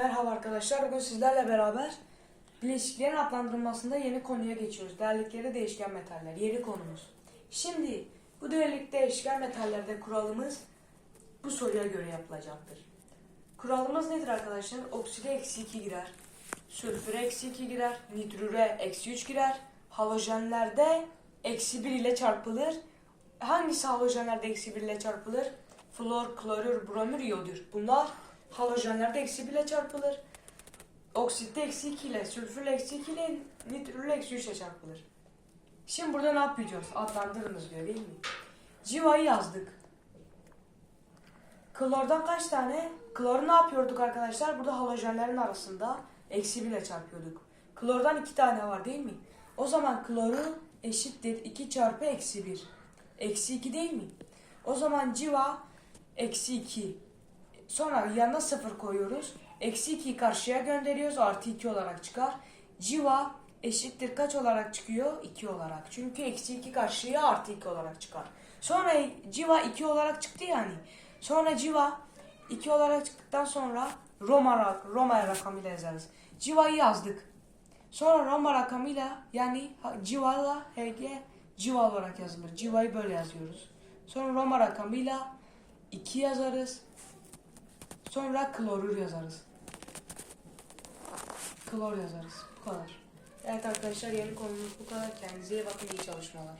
Merhaba arkadaşlar. Bugün sizlerle beraber bileşiklerin adlandırılmasında yeni konuya geçiyoruz. Değerlikleri değişken metaller. Yeni konumuz. Şimdi bu değerlik değişken metallerde kuralımız bu soruya göre yapılacaktır. Kuralımız nedir arkadaşlar? Okside eksi 2 girer. Sülfüre eksi 2 girer. Nitrüre eksi 3 girer. Halojenlerde eksi 1 ile çarpılır. Hangisi halojenlerde eksi 1 ile çarpılır? Flor, klorür, bromür, iyodür. Bunlar halojenlerde eksi 1 ile çarpılır. Oksitte eksi 2 ile, sülfürle eksi 2 ile, nitrürle eksi 3 ile çarpılır. Şimdi burada ne yapacağız? Adlandırınız diyor değil mi? Civa'yı yazdık. Klordan kaç tane? Kloru ne yapıyorduk arkadaşlar? Burada halojenlerin arasında eksi 1 ile çarpıyorduk. Klordan 2 tane var değil mi? O zaman kloru eşittir 2 çarpı eksi 1. Eksi 2 değil mi? O zaman civa eksi 2. Sonra yanına 0 koyuyoruz. Eksi 2'yi karşıya gönderiyoruz. Artı 2 olarak çıkar. Civa eşittir kaç olarak çıkıyor? 2 olarak. Çünkü eksi 2 karşıya artı 2 olarak çıkar. Sonra civa 2 olarak çıktı yani. Sonra civa 2 olarak çıktıktan sonra Roma, Roma rakamıyla yazarız. Civa'yı yazdık. Sonra Roma rakamıyla yani civala HG civa olarak yazılır. Civa'yı böyle yazıyoruz. Sonra Roma rakamıyla 2 yazarız. Sonra klorür yazarız. Klor yazarız. Bu kadar. Evet arkadaşlar yeni konumuz bu kadar. Kendinize iyi bakın. iyi çalışmalar.